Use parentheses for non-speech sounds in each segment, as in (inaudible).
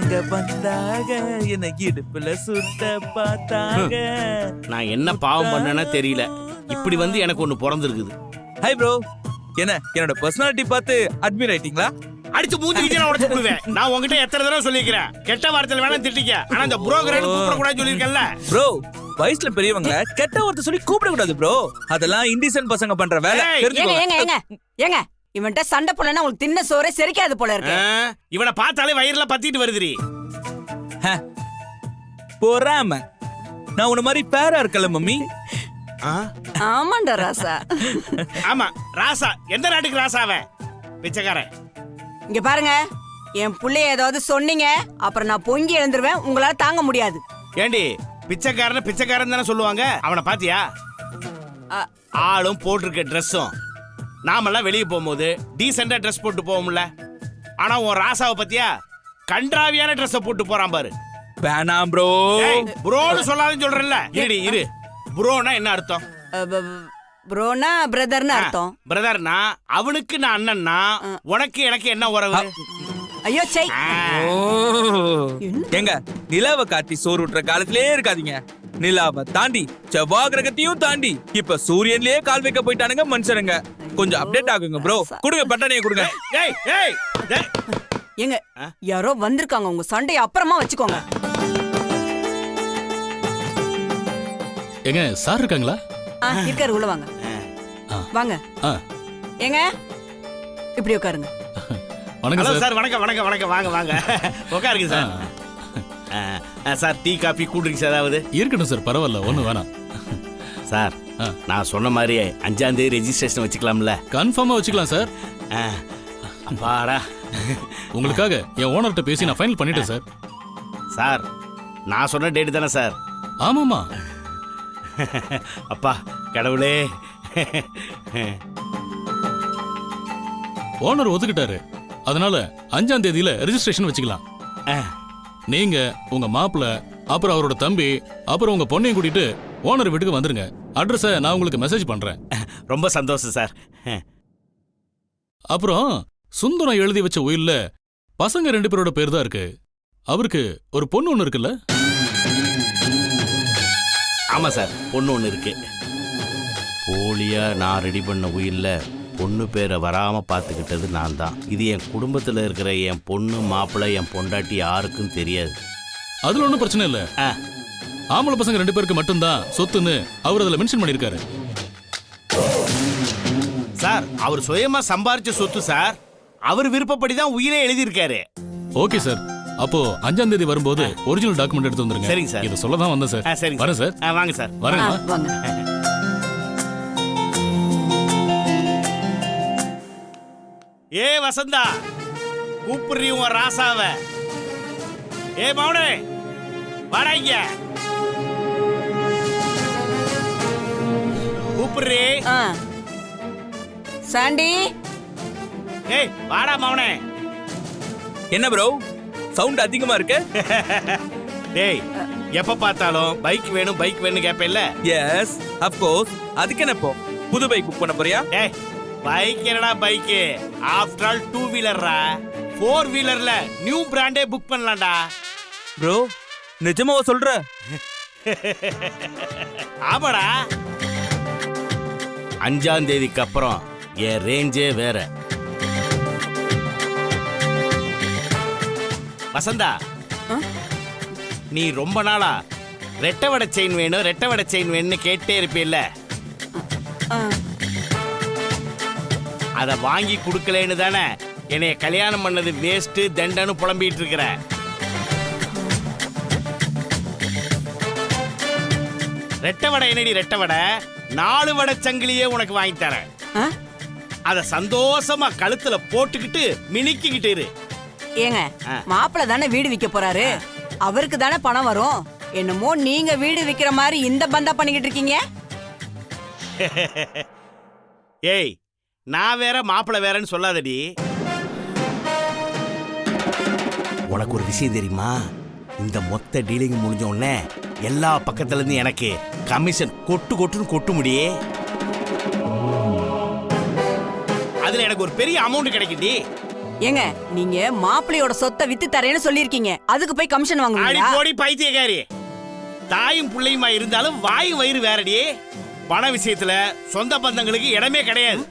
பொண்ணுங்க வந்தாக எனக்கு இடுப்புல சுத்த பார்த்தாக நான் என்ன பாவம் பண்ணேன்னா தெரியல. இப்படி வந்து எனக்கு ஒண்ணு பிறந்திருக்குது. ஹாய் ப்ரோ என்ன என்னோட பர்சனாலிட்டி பார்த்து அட்மிட் ஆயிட்டீங்களா? அடிச்சு மூஞ்சி நான் உடச்சு விடுவேன். நான் உங்ககிட்ட எத்தனை தடவை சொல்லிக்கிறேன் கெட்ட வார்த்தையில வேணா திட்டிக்க. ஆனா இந்த புரோக்கர் கூப்பிட கூடாது சொல்லியிருக்கேன்ல. ப்ரோ வயசுல பெரியவங்க கெட்ட வார்த்தை சொல்லி கூப்பிட கூடாது ப்ரோ அதெல்லாம் இண்டிசன் பசங்க பண்ற வேலை. ஏங்க ஏங்க ஏங்க. இவன்ட்ட சண்டை போடலன்னா உங்களுக்கு தின்ன சோறே செரிக்காது போல இருக்கு. இவனை பார்த்தாலே வயிறுல பத்திட்டு வருதுடி. பொறாம. நான் உன்ன மாதிரி பேரா இருக்கல மம்மி. ஆ? ஆமாண்டா ராசா. ஆமா ராசா. எந்த நாட்டுக்கு ராசா அவன்? பிச்சைக்காரன். இங்க பாருங்க என் புள்ளைய ஏதாவது சொன்னீங்க அப்புறம் நான் பொங்கி எழுந்துருவேன் உங்களால தாங்க முடியாது. ஏண்டி பிச்சைக்காரன் பிச்சைக்காரன் தானே சொல்லுவாங்க? அவனை பாத்தியா? ஆளும் போட்டிருக்க ட்ரெஸ்ஸும் நாமெல்லாம் வெளியே போகும்போது டீசெண்டா ட்ரெஸ் போட்டு போவோம்ல. ஆனா உன் ராசாவை பத்தியா? கன்றாவியான ட்ரெஸ்ஸை போட்டு போறான் பாரு. வேணாம் ப்ரோ ப்ரோன்னு சொல்லாதுன்னு சொல்றேன்ல. இருடி இரு. ப்ரோனா என்ன அர்த்தம்? ப்ரோனா பிரதர்னு அர்த்தம். பிரதர்னா அவனுக்கு நான் அண்ணன்னா? உனக்கு எனக்கு என்ன உறவு? ஐயோ சை. ஆ, எங்க நிலாவை காட்டி சோறு விட்டுற காலத்திலே இருக்காதீங்க. நிலாவை தாண்டி செவ்வாய் கிரகத்தையும் தாண்டி இப்ப சூரியன்லயே கால் வைக்க போயிட்டானுங்க மனுஷனுங்க. கொஞ்சம் அப்டேட் ஆகுங்க ப்ரோ கொடுங்க பட்டாணியை கொடுங்க. ஏய் ஏய் டேய். ஏங்க யாரோ வந்திருக்காங்க. உங்க சண்டைய அப்புறமா வச்சுக்கோங்க. ஏங்க சார் இருக்காங்களா? ஆ, இருக்காரு உள்ள வாங்க. ஆ. வாங்க. ஏங்க இப்படி உட்காருங்க. வணக்கம் சார். வணக்கம் வணக்கம் வணக்கம். வாங்க வாங்க. உட்காருங்க sir. Sir tea coffee cool drinks ஏதாவது? இருக்கட்டும் சார் பரவாயில்ல ஒன்றும் வேணாம். சார். நான் சொன்ன மாதிரி அஞ்சாம் தேதி ரெஜிஸ்ட்ரேஷன் வச்சுக்கலாம்ல. கன்ஃபார்மாக வச்சுக்கலாம் சார். அப்பாடா. உங்களுக்காக என் ஓனர்கிட்ட பேசி நான் ஃபைனல் பண்ணிட்டேன் சார். சார் நான் சொன்ன டேட்டு தானே சார்? ஆமாம்மா. அப்பா கடவுளே. ஓனர் ஒத்துக்கிட்டாரு. அதனால அஞ்சாம் தேதியில ரெஜிஸ்ட்ரேஷன் வச்சுக்கலாம். ஆ, நீங்க உங்க மாப்பிள்ள அப்புறம் அவரோட தம்பி அப்புறம் உங்க பொண்ணையும் கூட்டிட்டு ஓனர் வீட்டுக்கு வந்துருங்க. அட்ரஸை நான் உங்களுக்கு மெசேஜ் பண்றேன். ரொம்ப சந்தோஷம் சார். அப்புறம் சுந்தரம் எழுதி வச்ச உயில்ல பசங்க ரெண்டு பேரோட பேர் தான் இருக்கு. அவருக்கு ஒரு பொண்ணு ஒன்று இருக்குல்ல? ஆமாம் சார். பொண்ணு ஒன்று இருக்கு. போலியா நான் ரெடி பண்ண உயில்ல பொண்ணு பேரை வராமல் பார்த்துக்கிட்டது நான் தான். இது என் குடும்பத்தில் இருக்கிற என் பொண்ணு மாப்பிள்ளை என் பொண்டாட்டி யாருக்கும் தெரியாது. அதுல ஒன்றும் பிரச்சனை இல்லை. ஆ. ஆம்பளை பசங்க ரெண்டு பேருக்கு மட்டும்தான் சொத்துன்னு அவர் அதுல மென்ஷன் பண்ணியிருக்காரு. சார் அவர் சுயமா சம்பாரிச்ச சொத்து சார். அவர் விருப்பப்படி தான் உயிரே எழுதியிருக்காரு. Okay sir. அப்போ அஞ்சாம் தேதி வரும்போது ஒரிஜினல் டாக்குமெண்ட் எடுத்து வந்துருங்க. சரிங்க சார். இதை சொல்ல தான் வந்தேன் ஆ சார் சரிங்க வரேன் சார். ஆ வாங்க சார். வரேன் வாங்க. ஏ வசந்தா கூப்பிடுறீ உன் ராசாவ. ஏ மௌனே வாடா இங்க. கூப்பிடுறீ? ஆ. சாண்டி. ஏய் வாடா மௌனே. என்ன ப்ரோ சவுண்ட் அதிகமா இருக்கு? (laughs) டேய் எப்ப பார்த்தாலும் பைக் வேணும் பைக் வேணும் கேப்பேல்ல? எஸ் அப்கோர்ஸ் அதுக்கு என்ன இப்போ? புது பைக் புக் பண்ண போறியா? டேய் பைக் என்னடா பைக் ஆஃப்டர் ஆல் டூ வீலர்ரா ஃபோர் வீலர்ல நியூ பிராண்டே புக் பண்ணலாம்டா ப்ரோ நிஜமாவா சொல்ற? ஆமாடா. அஞ்சாம் தேதிக்கு அப்புறம் என் ரேஞ்சே வேற. வசந்தா? நீ ரொம்ப நாளா ரெட்டை வடை செயின் வேணும் ரெட்டை வடை செயின் வேணும்னு கேட்டே இருப்பில்ல. ஆ. அதை வாங்கி கொடுக்கலன்னு தானே? என்னைய கல்யாணம் பண்ணது வேஸ்ட் தண்டன்னு புலம்பிட்டு இருக்கிற. ரெட்டை வடை என்னடி ரெட்டை வடை? நாலு வடை சங்கிலியே உனக்கு வாங்கி தரேன்? அத சந்தோஷமா கழுத்துல போட்டுக்கிட்டு மினிக்கிக்கிட்டு இரு. ஏங்க ஆ. மாப்பிள்ள தானே வீடு விற்க போறாரு? அவருக்கு தானே பணம் வரும்? என்னமோ நீங்க வீடு விக்கிற மாதிரி இந்த பந்தா பண்ணிக்கிட்டு இருக்கீங்க? (laughs) ஏய் நான் வேற மாப்பிள்ளை வேறன்னு சொல்லாதடி. உனக்கு ஒரு விஷயம் தெரியுமா? இந்த மொத்த டீலிங் முடிஞ்ச உடனே எல்லா பக்கத்துல இருந்து எனக்கு கமிஷன் கொட்டு கொட்டுன்னு கொட்டு முடியே அதுல எனக்கு ஒரு பெரிய அமௌண்ட் கிடைக்குது ஏங்க நீங்க மாப்பிள்ளையோட சொத்தை வித்து தரேன்னு சொல்லிருக்கீங்க அதுக்கு போய் கமிஷன் அடி வாங்குவீங்களா போடி பைத்தியக்காரி. தாயும் பிள்ளையுமா இருந்தாலும் வாயும் வயிறு வேறடி. பண விஷயத்துல சொந்த பந்தங்களுக்கு இடமே கிடையாது.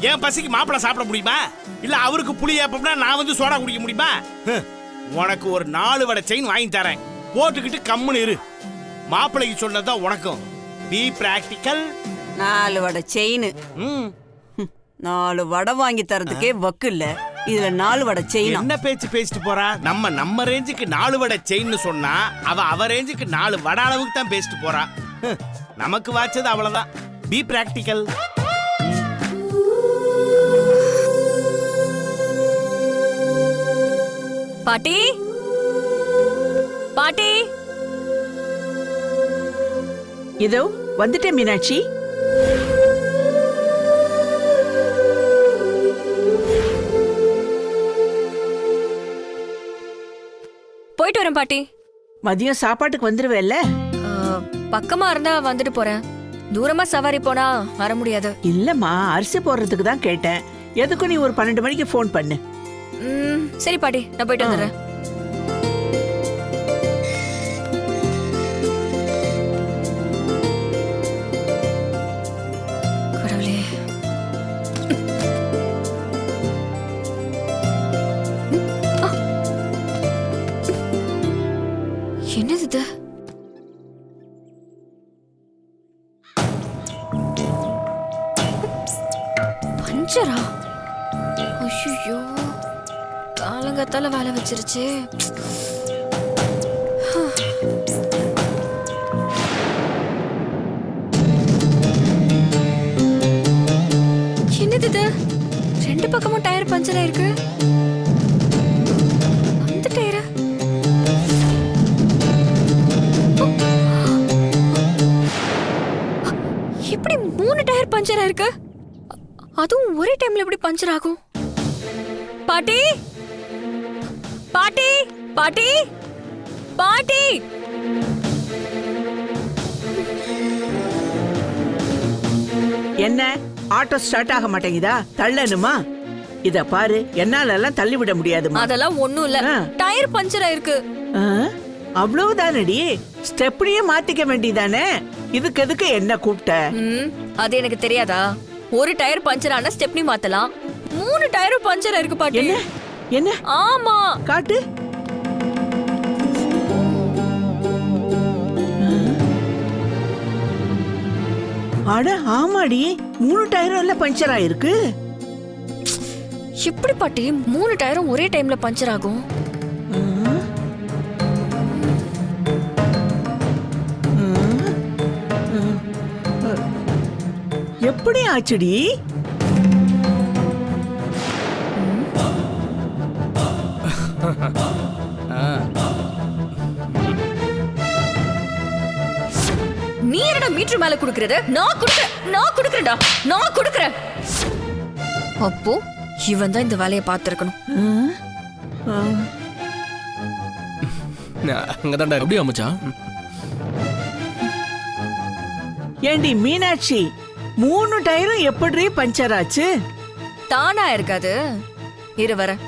என் பசிக்கு மாப்பிளை சாப்பிட முடியுமா? இல்ல அவருக்கு புளி ஏப்பம்னா நான் வந்து சோடா குடிக்க முடியுமா? உனக்கு ஒரு நாலு வடை செயின் வாங்கி தரேன். போட்டுக்கிட்டு கம்முன்னு இரு. மாப்பிள்ளைக்கு சொன்னதுதான் உனக்கும். பி பிராக்டிக்கல் நாலு வடை செயின். ம். நாலு வடை வாங்கி தரதுக்கே வக்கு இல்ல. இதுல நாலு வடை செயினா? என்ன பேச்சு பேசிட்டு போறா? நம்ம நம்ம ரேஞ்சுக்கு நாலு வடை செயின்னு சொன்னா அவ அவ ரேஞ்சுக்கு நாலு வடை அளவுக்கு தான் பேசிட்டு போறா. நமக்கு வாச்சது அவ்வளவுதான். பி பிராக்டிக்கல் பாட்டி? பாட்டி? இதோ வந்துட்டேன் மீனாட்சி. போயிட்டு வரேன் பாட்டி. மதியம் சாப்பாட்டுக்கு வந்துருவேல்ல? ஆ, பக்கமா இருந்தா வந்துட்டு போறேன். தூரமா சவாரி போனா வர முடியாது. இல்லம்மா அரிசி போடுறதுக்கு தான் கேட்டேன். எதுக்கும் நீ ஒரு பன்னெண்டு மணிக்கு ஃபோன் பண்ணு. சரி பாட்டி நான் போயிட்டு வந்துடுறேன். காலங்கத்தால என்னது இது? ரெண்டு பக்கமும் டயர் பஞ்சர் ஆயிருக்கு அந்த டயரா? எப்படி மூணு டயர் பஞ்சர் ஆயிருக்கு அதுவும் ஒரே டைம்ல எப்படி பஞ்சர் ஆகும்? பாட்டி! பாட்டி பாட்டி பாட்டி. என்ன? ஆட்டோ ஸ்டார்ட் ஆக மாட்டேங்குதா? தள்ளணுமா? இத பாரு என்னால எல்லாம் தள்ளி விட முடியாதுமா? அதெல்லாம் ஒண்ணும் இல்ல. டயர் பஞ்சர் ஆயிருக்கு? அவ்வளவுதானடி? ஸ்டெப்னியே மாத்திக்க வேண்டியதானே? இதுக்கு எதுக்கு என்ன கூப்பிட்ட அது எனக்கு தெரியாதா? ஒரு டயர் பஞ்சர் ஆனா ஸ்டெப்னி மாத்தலாம்? மூணு டயரும் பஞ்சர் ஆயிருக்கு பாட்டி. என்ன? ஆமா. காட்டு. அட ஆமாடி மூணு டயரும் எல்லாம் பஞ்சர் ஆயிருக்கு. எப்படி பாட்டி மூணு டயரும் ஒரே டைம்ல பஞ்சர் ஆகும். எப்படி ஆச்சுடி நீ என்னடா மீட்டர் மேல குடுக்கறது? நான் குடுக்கறேன் நான் குடுக்கறேன்டா. நான் குடுக்கறேன். அப்போ இவன் தான் இந்த வேலையை பார்த்திருக்கணும். அங்கதான்டா அப்படியே மச்சான்? ஏண்டி மீனாட்சி மூணு டயரும் எப்படி பஞ்சர் ஆச்சு? தானா இருக்காது. இரு வரேன்.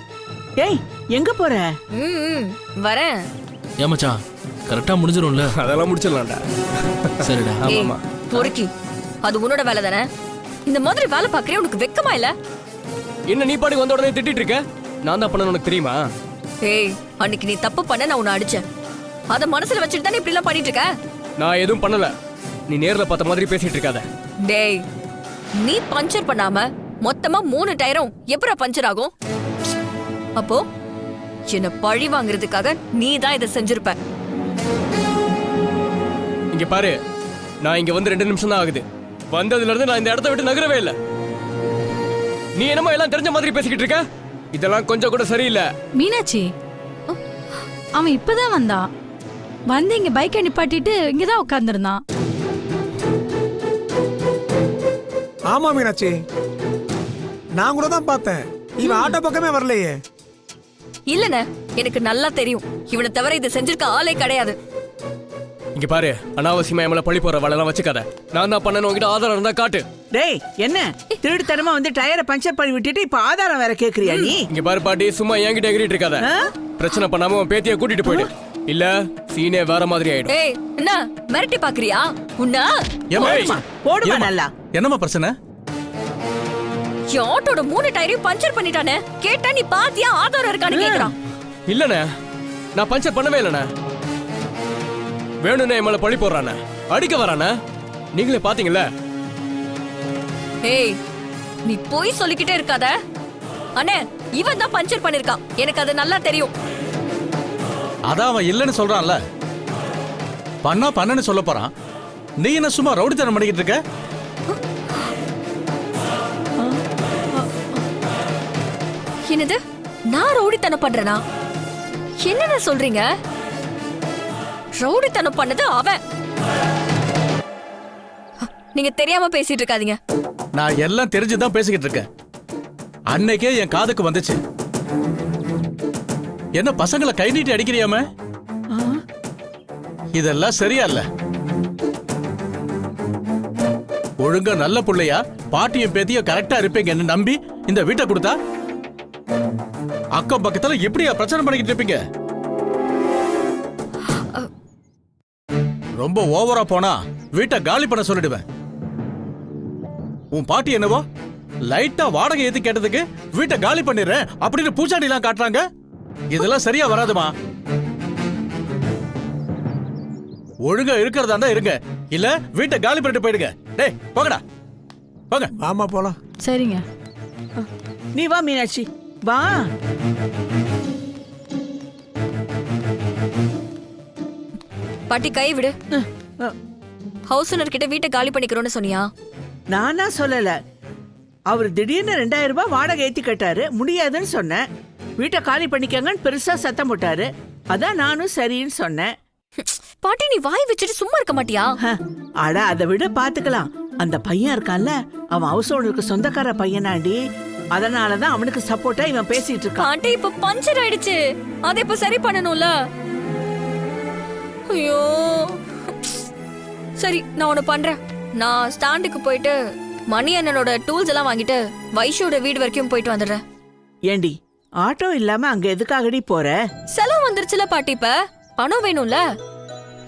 ஏய் எங்க போற? ம், வரேன். ஏன் மச்சான்? கரெக்டா முடிஞ்சிரும்ல. அதெல்லாம் முடிச்சிடலாம்டா. சரிடா. ஆமாமா பொறுக்கி அது உன்னோட வேலை தானே? இந்த மாதிரி வேலை பார்க்கறே உனக்கு வெக்கமா இல்ல? என்ன நீ பாடி வந்த உடனே திட்டிட்டு இருக்க? நான் தான் பண்ண உனக்கு தெரியுமா? ஏய் அன்னைக்கு நீ தப்பு பண்ண நான் உன்னை அடிச்சேன். அத மனசுல வச்சுட்டு தானே இப்படி எல்லாம் பண்ணிட்டு இருக்க? நான் எதுவும் பண்ணல. நீ நேர்ல பார்த்த மாதிரி பேசிட்டு இருக்காத. டேய் நீ பஞ்சர் பண்ணாம மொத்தமா மூணு டயரும் எப்படா பஞ்சர் ஆகும்? அப்போ என்ன பழி வாங்குறதுக்காக நீ தான் இதை செஞ்சிருப்ப. இங்க பாரு நான் இங்க வந்து ரெண்டு நிமிஷம் தான் ஆகுது. வந்ததுல இருந்து நான் இந்த இடத்த விட்டு நகரவே இல்ல. நீ என்னமோ எல்லாம் தெரிஞ்ச மாதிரி பேசிக்கிட்டு இருக்க? இதெல்லாம் கொஞ்சம் கூட சரியில்லை. மீனாட்சி அ, அவன் இப்பதான் வந்தான் வந்து இங்க பைக்கை நிப்பாட்டிட்டு இங்கதான் உட்கார்ந்திருந்தான். ஆமா மீனாட்சி. நான் கூட தான் பார்த்தேன். இவன் ஆட்டோ பக்கமே வரலையே. இல்லண்ணே எனக்கு நல்லா தெரியும். இவனை தவிர இதை செஞ்சிருக்க ஆளே கிடையாது. இங்க பாரு அனாவசியமா என் மேல பழி போற வேலைலாம் வச்சுக்காத. நான் தான் பண்ணணும் உங்ககிட்ட ஆதாரம் இருந்தா காட்டு. டேய் என்ன? திருடுத்தனமா வந்து டயரை பஞ்சர் பண்ணி விட்டுட்டு இப்ப ஆதாரம் வேற கேக்குறியா நீ? இங்க பாரு பாட்டி சும்மா என்கிட்ட எகிரிட்டு இருக்காத? பிரச்சனை பண்ணாம உன் பேத்திய கூட்டிட்டு போயிடு. இல்ல சீனே வேற மாதிரி ஆயிடும். ஏய் என்ன மிரட்டி பாக்குறியா? உன்னா? போடுமா நல்லா. என்னம்மா பிரச்சனை? என் ஆட்டோட மூணு டயரையும் பஞ்சர் பண்ணிட்டானே? கேட்டா நீ பாத்தியா ஆதாரம் இருக்கான்னு கேக்குறான். இல்லண்ணே. நான் பஞ்சர் பண்ணவே இல்லண்ணே. வேணும்னே என் மேல பழி போடுறானே. அடிக்க வரானே. நீங்களே பாத்தீங்கல்ல? ஏய் நீ போய் சொல்லிக்கிட்டே இருக்காத. அண்ணே இவன் தான் பஞ்சர் பண்ணிருக்கான். எனக்கு அது நல்லா தெரியும். அதான் அவன் இல்லைன்னு சொல்றான்ல. பண்ணா பண்ணன்னு சொல்ல போறான். நீ என்ன சும்மா ரவுடித்தனம் பண்ணிக்கிட்டு இருக்க? என்னது? நான் ரவுடித்தனம் பண்றேனா? என்னென்ன சொல்றீங்க? ரவுடித்தனம் பண்ணது அவன். நீங்க தெரியாம பேசிட்டு இருக்காதீங்க. நான் எல்லாம் தெரிஞ்சுதான் பேசிக்கிட்டு இருக்கேன். அன்னைக்கே என் காதுக்கு வந்துச்சு. என்ன பசங்களை கை நீட்டி அடிக்கிறியாம? இதெல்லாம் சரியா இல்ல. ஒழுங்கா நல்ல புள்ளையா பாட்டியும் பேத்தியும் கரெக்டா இருப்பீங்கன்னு நம்பி இந்த வீட்டை கொடுத்தா அக்கம் பக்கத்துல எப்படியா பிரச்சனை பண்ணிக்கிட்டு இருப்பீங்க? ரொம்ப ஓவரா போனா வீட்டை காலி பண்ண சொல்லிடுவேன். உன் பாட்டி என்னவோ? லைட்டா வாடகை ஏத்தி கேட்டதுக்கு வீட்டை காலி பண்ணிடுறேன் அப்படின்னு பூச்சாண்டி எல்லாம் காட்டுறாங்க? இதெல்லாம் சரியா வராதுமா? ஒழுங்கா இருக்கிறதா இருந்தா இருங்க. இல்ல வீட்டை காலி பண்ணிட்டு போயிடுங்க. டேய் போங்கடா. போங்க. ஆமா போலாம். சரிங்க. நீ வா மீனாட்சி. வா. பாட்டி கை விடு. ஹவுஸ் ஓனர் கிட்ட வீட்டை காலி பண்ணிக்கிறோம்னு சொன்னியா? நானா சொல்லல. அவர் திடீர்னு ரெண்டாயிரம் ரூபாய் வாடகை ஏத்தி கேட்டாரு. முடியாதுன்னு சொன்னேன். வீட்டை காலி பண்ணிக்கங்கன்னு பெருசா சத்தம் போட்டாரு. அதான் நானும் சரின்னு சொன்னேன். பாட்டி நீ வாய் வச்சுட்டு சும்மா இருக்க மாட்டியா? அட அதை விட பாத்துக்கலாம். அந்த பையன் இருக்கான்ல. அவன் ஹவுஸ் ஓனருக்கு சொந்தக்கார பையனாண்டி. அதனாலதான் அவனுக்கு சப்போர்ட்டா இவன் பேசிட்டு இருக்கான். பாட்டி இப்ப பஞ்சர் ஆயிடுச்சு. அதை இப்ப சரி பண்ணணும்ல? ஐயோ. சரி நான் ஒண்ணு பண்றேன். நான் ஸ்டாண்டுக்கு போயிட்டு மணி அண்ணனோட டூல்ஸ் எல்லாம் வாங்கிட்டு வைஷோட வீடு வரைக்கும் போயிட்டு வந்துடுறேன். ஏண்டி ஆட்டோ இல்லாம அங்க எதுக்காகடி போற? செலவு வந்துருச்சுல பாட்டி இப்ப. பணம் வேணும்ல.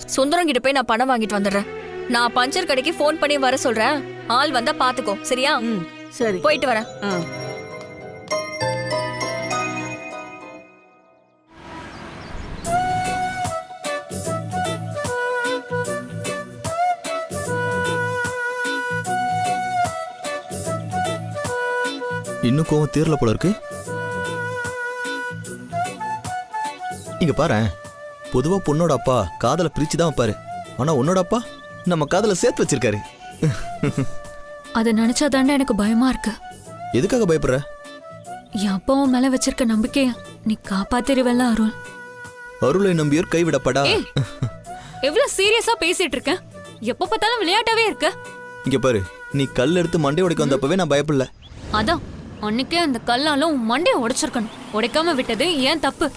சுந்தரம் கிட்ட போய் நான் பணம் வாங்கிட்டு வந்துடுறேன். நான் பஞ்சர் கடைக்கு ஃபோன் பண்ணி வர சொல்றேன். ஆள் வந்தா பாத்துக்கோ சரியா? சரி. போயிட்டு வரேன். ஆ. இன்னும் கோவம் தீரல போல இருக்கு. இங்க பாரு பொதுவா பொண்ணோட அப்பா காதலை பிரிச்சு தான் வைப்பாரு. ஆனா உன்னோட அப்பா நம்ம காதலை சேர்த்து வச்சிருக்காரு. அதை நினைச்சாதாண்டா எனக்கு பயமா இருக்கு. எதுக்காக பயப்படுற? என் அப்பாவும் மேல வச்சிருக்க நம்பிக்கைய நீ காப்பாத்திருவல்ல அருள். அருளை நம்பியோர் கைவிடப்படா. எவ்வளவு சீரியஸா பேசிட்டு இருக்க? எப்ப பார்த்தாலும் விளையாட்டாவே இருக்க. இங்க பாரு நீ கல் எடுத்து மண்டை உடைக்க வந்தப்பவே நான் பயப்படல. அதான் அன்னைக்கே அந்த கல்லாலும் மண்டைய உடைச்சிருக்கணும். உடைக்காம விட்டது ஏன் தப்பு?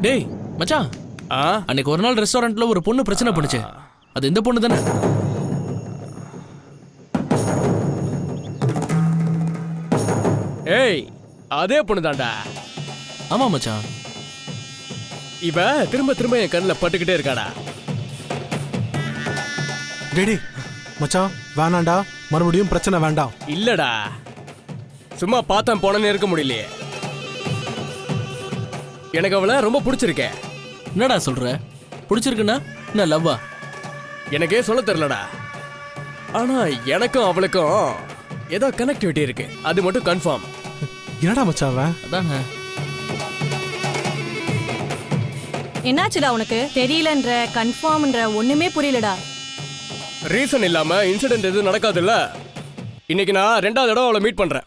டேய் மச்சான். ஆ? அன்னைக்கு ஒரு நாள் ரெஸ்டாரண்ட்ல ஒரு பொண்ணு பிரச்சனை பண்ணுச்சு. அது இந்த பொண்ணு தானே ஏய் அதே பொண்ணுதான்டா. ஆமா மச்சான். இவ திரும்ப திரும்ப என் கண்ணுல பட்டுக்கிட்டே இருக்காடா. டேடி மச்சான் வேணாண்டா மறுபடியும் பிரச்சனை வேண்டாம். இல்லடா. சும்மா பார்த்தேன் போனேன்னு இருக்க முடியலையே. எனக்கு அவளை ரொம்ப பிடிச்சிருக்கே. என்னடா சொல்ற? பிடிச்சிருக்குன்னா என்ன லவ்வா? எனக்கே சொல்ல தெரியலடா. ஆனா எனக்கும் அவளுக்கும் ஏதோ கனெக்டிவிட்டி இருக்கு. அது மட்டும் கன்ஃபார்ம் என்னடா மச்சான் அவன்? அதாங்க. என்னாச்சுடா உனக்கு? தெரியலன்ற கன்ஃபார்ம்ன்ற ஒண்ணுமே புரியலடா. ரீசன் இல்லாம இன்சிடென்ட் எதுவும் நடக்காதுல்ல? இன்னைக்கு நான் ரெண்டாவது தடவை அவளை மீட் பண்றேன்.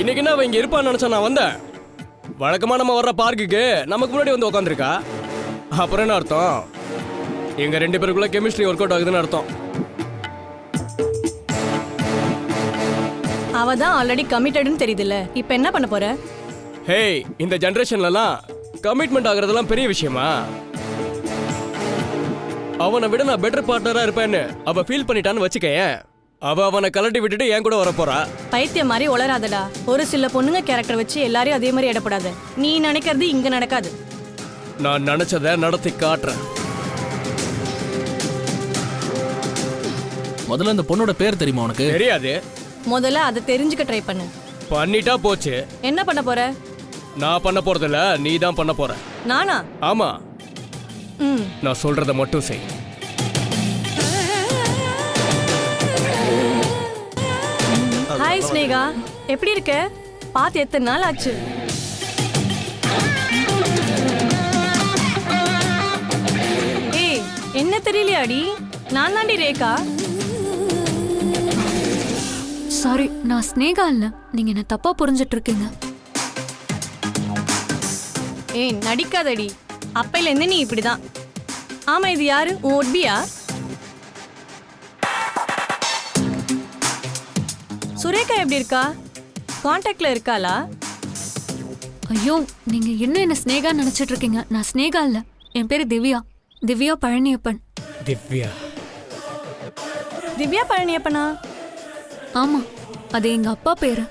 இன்னைக்கு அவன் இங்க இருப்பான்னு நினைச்சா நான் வந்தேன். வழக்கமா நம்ம வர்ற பார்க்குக்கு நமக்கு முன்னாடி வந்து உட்காந்துருக்கா அப்புறம் என்ன அர்த்தம்? எங்க ரெண்டு பேருக்குள்ள கெமிஸ்ட்ரி ஒர்க் அவுட் ஆகுதுன்னு அர்த்தம். அவ தான் ஆல்ரெடி கமிட்டட்னு தெரியுதுல்ல. இப்போ என்ன பண்ண போற? ஹேய் இந்த ஜெனரேஷன்லலாம் கமிட்மெண்ட் ஆகுறதெல்லாம் பெரிய விஷயமா? அவனை விட நான் பெட்டர் பார்ட்னரா இருப்பேன்னு அவ ஃபீல் பண்ணிட்டான்னு வச்சுக்கேன் அவ அவனை கலட்டி விட்டுட்டு என் கூட வரப் போறா? பைத்தியம் மாதிரி உளராதடா ஒரு சில பொண்ணுங்க கேரக்டர் வச்சு எல்லாரையும் அதே மாதிரி இடப்படாத நீ நினைக்கிறது இங்க நடக்காது. நான் நினைச்சதை நடத்தி காட்டுறேன். முதல்ல இந்த பொண்ணோட பேர் தெரியுமா உனக்கு? தெரியாது. முதல்ல அதை தெரிஞ்சுக்க ட்ரை பண்ணு. பண்ணிட்டா போச்சு. என்ன பண்ண போற? நான் பண்ண போறதில்ல நீ தான் பண்ண போற. நானா? ஆமா. ம். நான் சொல்றத மட்டும் செய். ஹாய் ஸ்னேகா எப்படி இருக்க? பார்த்து எத்தனை நாள் ஆச்சு? ஏய் என்ன தெரியலையாடி? நான் தாண்டி ரேகா. சாரி நான் ஸ்னேகா இல்ல. நீங்க என்ன தப்பா புரிஞ்சிட்டு இருக்கீங்க ஏய் நடிக்காதடி. அப்பையில இருந்து நீ இப்படிதான். ஆமா இது யாரு? உன் ஒட்பியா? சுரேகா எப்படி இருக்கா? காண்டாக்ட்ல இருக்காளா? ஐயோ நீங்க இன்னும் என்ன ஸ்னேகா நினைச்சிட்டு இருக்கீங்க நான் ஸ்னேகா இல்ல. என் பேரு திவ்யா. திவ்யா பழனியப்பன். திவ்யா. திவ்யா பழனியப்பனா? ஆமா அது எங்க அப்பா பேரு.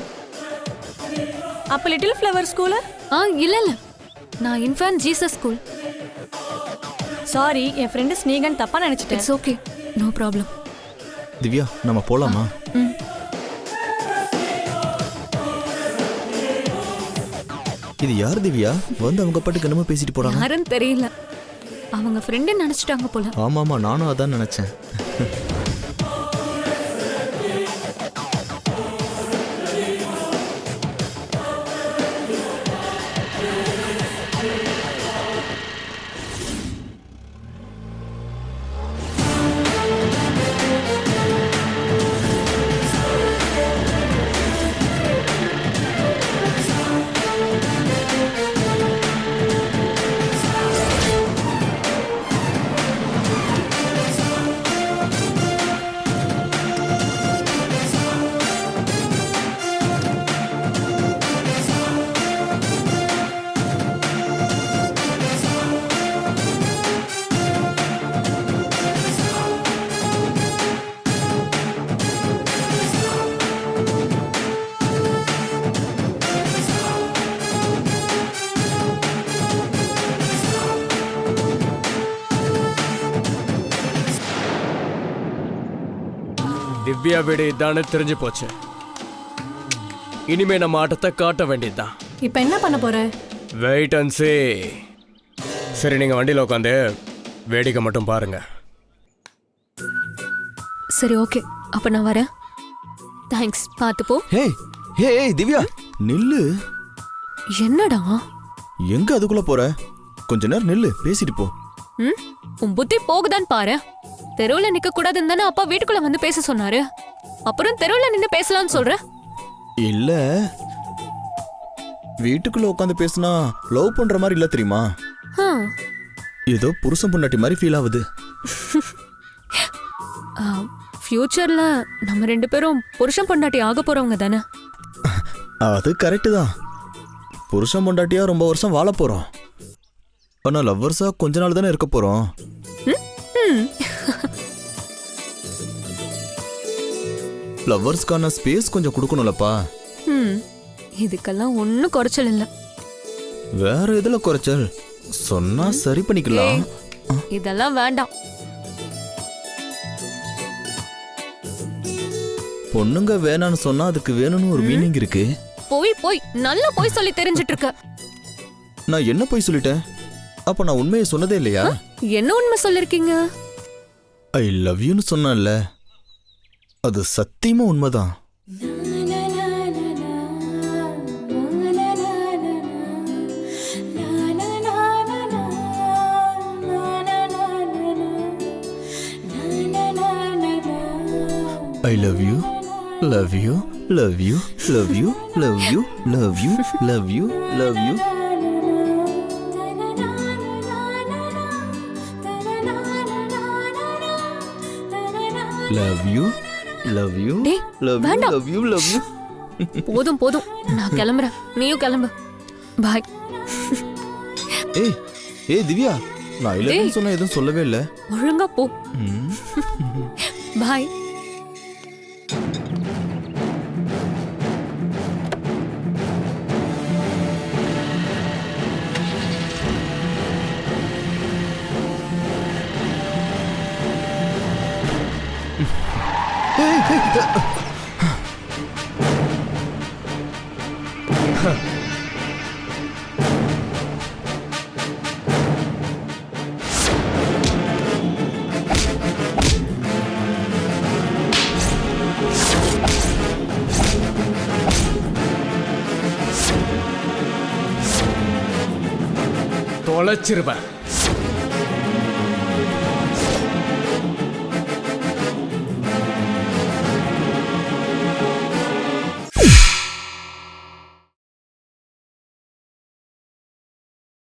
அப்ப லிட்டில் ஃப்ளவர் ஸ்கூலு ஆ இல்ல இல்ல. நான் இன்ஃபேன் ஜீசஸ் ஸ்கூல் சாரி என் ஃப்ரெண்டு ஸ்னேகன் தப்பா நினைச்சிட்டேன். It's okay no problem Divya நம்ம போலாமா? ம். இது யார் திவ்யா? வந்து அவங்க பாட்டுக்கு என்னமோ பேசிட்டு போறாங்க. யாருன்னு தெரியல. அவங்க ஃப்ரெண்டு நினைச்சிட்டாங்க போல. ஆமாமா நானும் அதான் நினைச்சேன். திவ்யா வீடு இதான்னு தெரிஞ்சு போச்சு. இனிமே நம்ம ஆட்டத்தை காட்ட வேண்டியதுதான். இப்ப என்ன பண்ண போற? வெயிட் அண்ட் சே சரி நீங்க வண்டியில உட்காந்து வேடிக்கை மட்டும் பாருங்க. சரி ஓகே அப்ப நான் வரேன். தேங்க்ஸ் பார்த்து போ ஹே ஹே திவ்யா. நில்லு. என்னடா? எங்க அதுக்குள்ள போற? கொஞ்ச நேரம் நில்லு பேசிட்டு போ. ம்? உன் புத்தி போகுதான்னு பாரு. தெருவுல நிக்க கூடாதுன்னு தானே அப்பா வீட்டுக்குள்ள வந்து பேச சொன்னாரு? அப்புறம் தெருவுல நின்னு பேசலாம்னு சொல்ற? இல்ல. வீட்டுக்குள்ள உட்காந்து பேசினா லவ் பண்ற மாதிரி இல்ல தெரியுமா. ஏதோ புருஷன் பொண்டாட்டி மாதிரி ஃபீல் ஆகுது. ஃபியூச்சர்ல நம்ம ரெண்டு பேரும் புருஷன் பொண்டாட்டி ஆக போறவங்க தானே? அது கரெக்டு தான். புருஷன் பொண்டாட்டியா ரொம்ப வருஷம் வாழ போறோம். ஆனா லவ்வர்ஸா கொஞ்ச நாள் தானே இருக்க போறோம். லவ்வர்ஸ்க்கான ஸ்பேஸ் கொஞ்சம் கொடுக்கணும்லப்பா. ம் இதுக்கெல்லாம் ஒன்றும் குறைச்சல் இல்லை. வேற எதுல குறைச்சல்? சொன்னா சரி பண்ணிக்கலாம். இதெல்லாம் வேண்டாம். பொண்ணுங்க வேணான்னு சொன்னா அதுக்கு வேணும்னு ஒரு மீனிங் இருக்கு. போய் போய் நல்லா போய் சொல்லி தெரிஞ்சிட்டு இருக்க. நான் என்ன போய் சொல்லிட்டேன்? அப்ப நான் உண்மையை சொன்னதே இல்லையா? என்ன உண்மை சொல்லிருக்கீங்க? ஐ லவ் யூன்னு சொன்னல அது சத்தியமா உண்மைதான். I love you love you love you love you love you love you love you love you love you love you டேய், லவ் யூ வேண்டாம். லவ் யூ லவ் யூ போதும் போதும். நான் கிளம்புறேன். நீயும் கிளம்பு. பாய். ஏய் ஏய் திவ்யா. நான் இல்லைன்னு. சொன்னா எதுவும் சொல்லவே இல்லை. ஒழுங்கா போ. ம். பாய். தொலைச்சிருவேன்